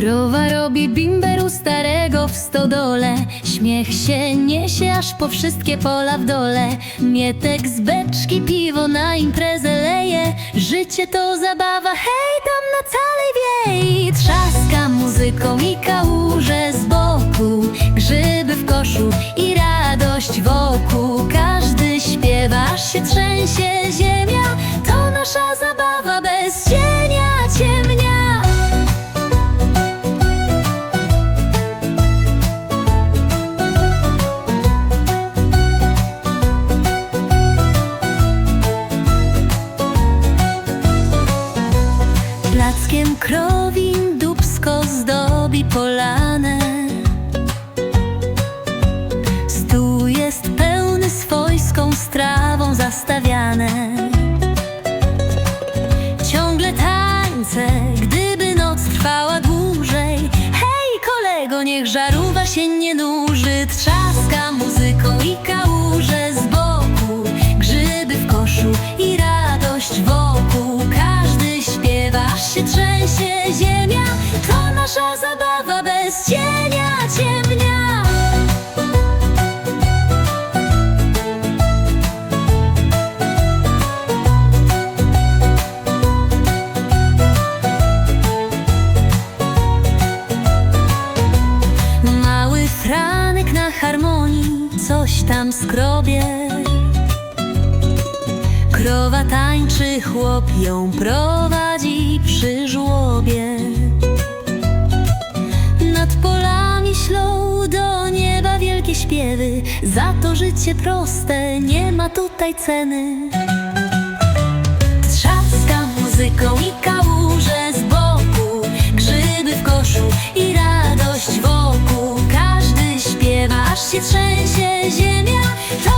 Krowa robi bimber u starego w stodole. Śmiech się niesie aż po wszystkie pola w dole. Mietek z beczki piwo na imprezę leje. Życie to zabawa, hej tam na całej wiei Trzaska muzyką i kałuże z boku. Grzyby w koszu i radość wokół. Każdy śpiewa, aż się trzęsie ziemia. To nasza zabawa bez cienia. Ciemnia Plackiem krowin dubsko zdobi polanę Stół jest pełny swojską strawą zastawiane. Ciągle tańce, gdyby noc trwała dłużej. Hej kolego, niech żarówa się nie nuży. Trzaska muzyką To nasza zabawa bez cienia ciemnia. Mały Franek na harmonii coś tam skrobie. Krowa tańczy, chłop ją prowadzi przy żłobie Za to życie proste, nie ma tutaj ceny. Trzaska muzyką i kałuże z boku Grzyby w koszu i radość wokół. Każdy śpiewa, aż się trzęsie ziemia. To